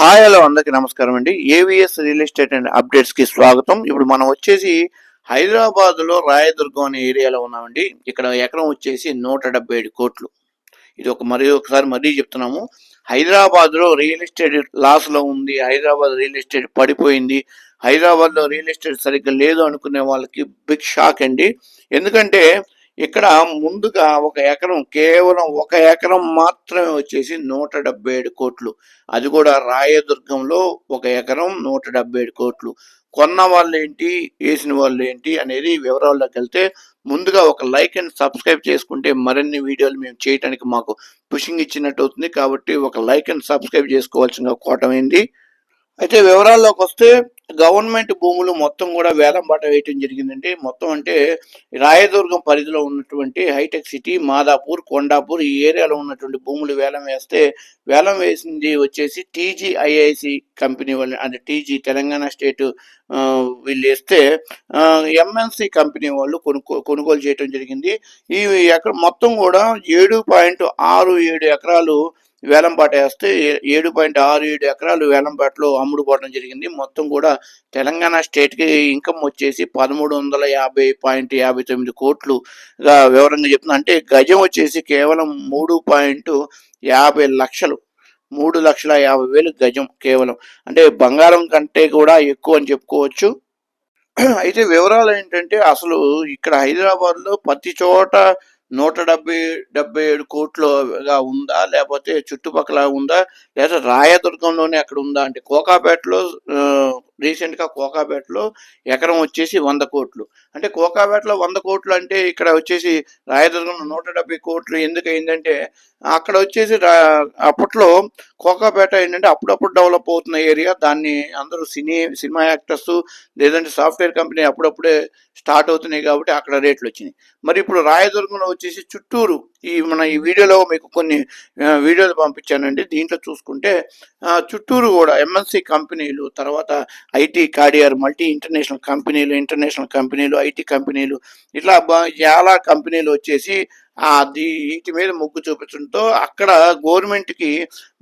Hi hello అందరికీ నమస్కారం అండి. ఏవిఎస్ రియల్ ఎస్టేట్ అండ్ అప్డేట్స్కి స్వాగతం. ఇప్పుడు మనం వచ్చేసి హైదరాబాద్లో రాయదుర్గం అనే ఏరియాలో ఉన్నామండి. ఇక్కడ ఎకరం వచ్చేసి నూట డెబ్బై ఏడు కోట్లు. ఇది ఒక మరీ ఒకసారి మరీ చెప్తున్నాము. హైదరాబాద్లో రియల్ ఎస్టేట్ లాస్లో ఉంది. హైదరాబాద్ రియల్ ఎస్టేట్ పడిపోయింది. హైదరాబాద్లో రియల్ ఎస్టేట్ సరిగ్గా లేదు అనుకునే వాళ్ళకి బిగ్ షాక్ అండి. ఎందుకంటే ఇక్కడ ముందుగా ఒక ఎకరం కేవలం ఒక ఎకరం మాత్రమే వచ్చేసి నూట డెబ్బై ఏడు కోట్లు. అది కూడా రాయదుర్గంలో ఒక ఎకరం నూట డెబ్బై ఏడు కోట్లు. కొన్న వాళ్ళు ఏంటి వేసిన వాళ్ళు ఏంటి అనేది వివరాల్లోకి వెళ్తే ముందుగా ఒక లైక్ అండ్ సబ్స్క్రైబ్ చేసుకుంటే మరిన్ని వీడియోలు మేము చేయడానికి మాకు పుషింగ్ ఇచ్చినట్టు అవుతుంది కాబట్టి ఒక లైక్ అండ్ సబ్స్క్రైబ్ చేసుకోవాల్సిన కోటమైంది. అయితే వివరాల్లోకి వస్తే గవర్నమెంట్ భూములు మొత్తం కూడా వేలం పాట వేయటం జరిగిందండి. మొత్తం అంటే రాయదుర్గం పరిధిలో ఉన్నటువంటి హైటెక్ సిటీ మాదాపూర్ కొండాపూర్ ఈ ఏరియాలో ఉన్నటువంటి భూములు వేలం వేస్తే వేలం వేసింది వచ్చేసి టీజీఐఐసి కంపెనీ వాళ్ళు అంటే టీజీ తెలంగాణ స్టేట్ వీళ్ళు వేస్తే ఎంఎన్సి కంపెనీ వాళ్ళు కొనుక్కో కొనుగోలు చేయటం జరిగింది. ఈ ఎక్కడ మొత్తం కూడా ఏడు పాయింట్ ఆరు ఏడు ఎకరాలు వేలంపాట వేస్తే ఏడు పాయింట్ ఆరు ఏడు ఎకరాలు వేలంపాటలో అమ్ముడుపోవడం జరిగింది. మొత్తం కూడా తెలంగాణ స్టేట్కి ఇన్కమ్ వచ్చేసి పదమూడు వందల యాభై పాయింట్ యాభై తొమ్మిది కోట్లుగా వివరంగా చెప్తున్నా. అంటే గజం వచ్చేసి కేవలం మూడు పాయింట్ యాభై లక్షలు. మూడు లక్షల యాభై వేలు గజం కేవలం. అంటే బంగారం కంటే కూడా ఎక్కువ అని చెప్పుకోవచ్చు. అయితే వివరాలు ఏంటంటే అసలు ఇక్కడ హైదరాబాద్లో ప్రతి చోట నూట డెబ్బై డెబ్బై ఏడు కోట్లుగా ఉందా? లేకపోతే చుట్టుపక్కల ఉందా? లేదా రాయదుర్గంలోనే అక్కడ ఉందా? అంటే కోకాపేటలో రీసెంట్గా కోకాపేటలో ఎకరం వచ్చేసి వంద కోట్లు. అంటే కోకాపేటలో వంద కోట్లు అంటే ఇక్కడ వచ్చేసి రాయదుర్గంలో నూట డెబ్బై కోట్లు ఎందుకు అయిందంటే అక్కడ వచ్చేసి అప్పట్లో కోకాపేట ఏంటంటే అప్పుడప్పుడు డెవలప్ అవుతున్న ఏరియా. దాన్ని అందరూ సినీ సినిమా యాక్టర్స్ లేదంటే సాఫ్ట్వేర్ కంపెనీ అప్పుడప్పుడే స్టార్ట్ అవుతున్నాయి కాబట్టి అక్కడ రేట్లు వచ్చినాయి. మరి ఇప్పుడు రాయదుర్గంలో వచ్చేసి చుట్టూరు ఈ మన ఈ వీడియోలో మీకు కొన్ని వీడియోలు పంపించానండి. దీంట్లో చూసుకుంటే చుట్టూరు కూడా ఎంఎన్సి కంపెనీలు తర్వాత ఐటీ కాడియర్ మల్టీ ఇంటర్నేషనల్ కంపెనీలు ఇంటర్నేషనల్ కంపెనీలు ఐటీ కంపెనీలు ఇట్లా చాలా కంపెనీలు వచ్చేసి వీటి మీద మొగ్గు చూపించడంతో అక్కడ గవర్నమెంట్కి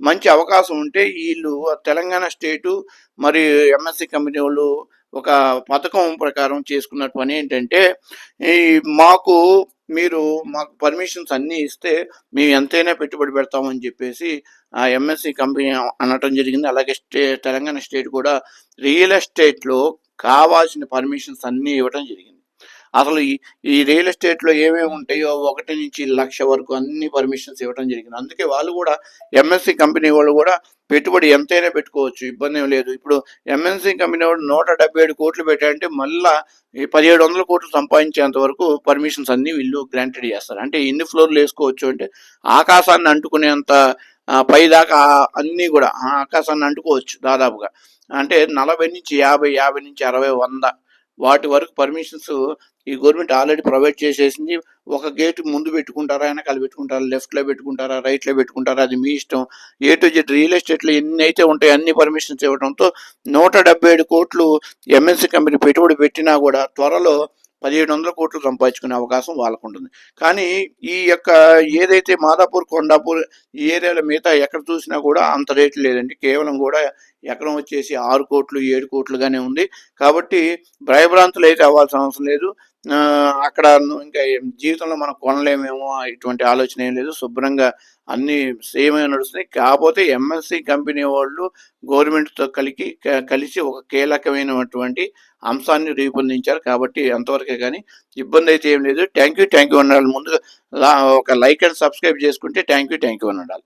మంచి అవకాశం ఉంటే వీళ్ళు తెలంగాణ స్టేటు మరి ఎంఎస్సి కంపెనీ వాళ్ళు ఒక పథకం ప్రకారం చేసుకున్న పని ఏంటంటే ఈ మాకు మీరు మాకు పర్మిషన్స్ అన్నీ ఇస్తే మేము ఎంతైనా పెట్టుబడి పెడతామని చెప్పేసి ఆ ఎంఎస్సి కంపెనీ అనటం జరిగింది. అలాగే స్టే తెలంగాణ స్టేట్ కూడా రియల్ ఎస్టేట్లో కావాల్సిన పర్మిషన్స్ అన్నీ ఇవ్వడం జరిగింది. అసలు ఈ రియల్ రియల్ ఎస్టేట్లో ఏమేమి ఉంటాయో ఒకటి నుంచి లక్ష వరకు అన్ని పర్మిషన్స్ ఇవ్వడం జరిగింది. అందుకే వాళ్ళు కూడా ఎంఎస్సి కంపెనీ వాళ్ళు కూడా పెట్టుబడి ఎంతైనా పెట్టుకోవచ్చు ఇబ్బంది ఏం లేదు. ఇప్పుడు ఎంఎన్సీ కంపెనీ వాడు నూట డెబ్బై ఏడు కోట్లు పెట్టారంటే మళ్ళా ఈ పదిహేడు వందల కోట్లు సంపాదించేంత వరకు పర్మిషన్స్ అన్ని వీళ్ళు గ్రాంటెడ్ చేస్తారు. అంటే ఎన్ని ఫ్లోర్లు వేసుకోవచ్చు అంటే ఆకాశాన్ని అంటుకునేంత పైదాకా పై దాకా అన్నీ కూడా ఆకాశాన్ని అంటుకోవచ్చు దాదాపుగా. అంటే నలభై నుంచి యాభై యాభై నుంచి అరవై వంద వాటి వరకు పర్మిషన్స్ ఈ గవర్నమెంట్ ఆల్రెడీ ప్రొవైడ్ చేసేసింది. ఒక గేట్ ముందు పెట్టుకుంటారా వెనకాల పెట్టుకుంటారా లెఫ్ట్లో పెట్టుకుంటారా రైట్లో పెట్టుకుంటారా అది మీ ఇష్టం. ఏ టు జెడ్ రియల్ ఎస్టేట్లో ఎన్ని అయితే ఉంటాయి అన్ని పర్మిషన్స్ ఇవ్వడంతో నూట ఏడు కోట్లు ఎంఎన్సీ కంపెనీ పెట్టుబడి పెట్టినా కూడా త్వరలో పదిహేడు వందల కోట్లు సంపాదించుకునే అవకాశం వాళ్ళకు ఉంటుంది కానీ ఈ యొక్క ఏదైతే మాదాపూర్ కొండాపూర్ ఈ ఏరియాలో మిగతా ఎక్కడ చూసినా కూడా అంత రేటు లేదండి. కేవలం కూడా ఎకరం వచ్చేసి ఆరు కోట్లు ఏడు కోట్లుగానే ఉంది. కాబట్టి భయభ్రాంతులు అయితే అవ్వాల్సిన అవసరం లేదు. అక్కడ ఇంకా జీవితంలో మనం కొనలేమేమో ఇటువంటి ఆలోచన ఏం లేదు. శుభ్రంగా అన్ని సేమ్ నడుస్తున్నాయి. కాకపోతే ఎంఎస్సి కంపెనీ వాళ్ళు గవర్నమెంట్తో కలిగి కలిసి ఒక కీలకమైనటువంటి అంశాన్ని రూపొందించారు. కాబట్టి అంతవరకే కానీ ఇబ్బంది అయితే ఏం లేదు. థ్యాంక్ యూ థ్యాంక్ యూ అనాలి ముందుగా లా- ఒక లైక్ అండ్ సబ్స్క్రైబ్ చేసుకుంటే థ్యాంక్ యూ థ్యాంక్ యూ అనాలి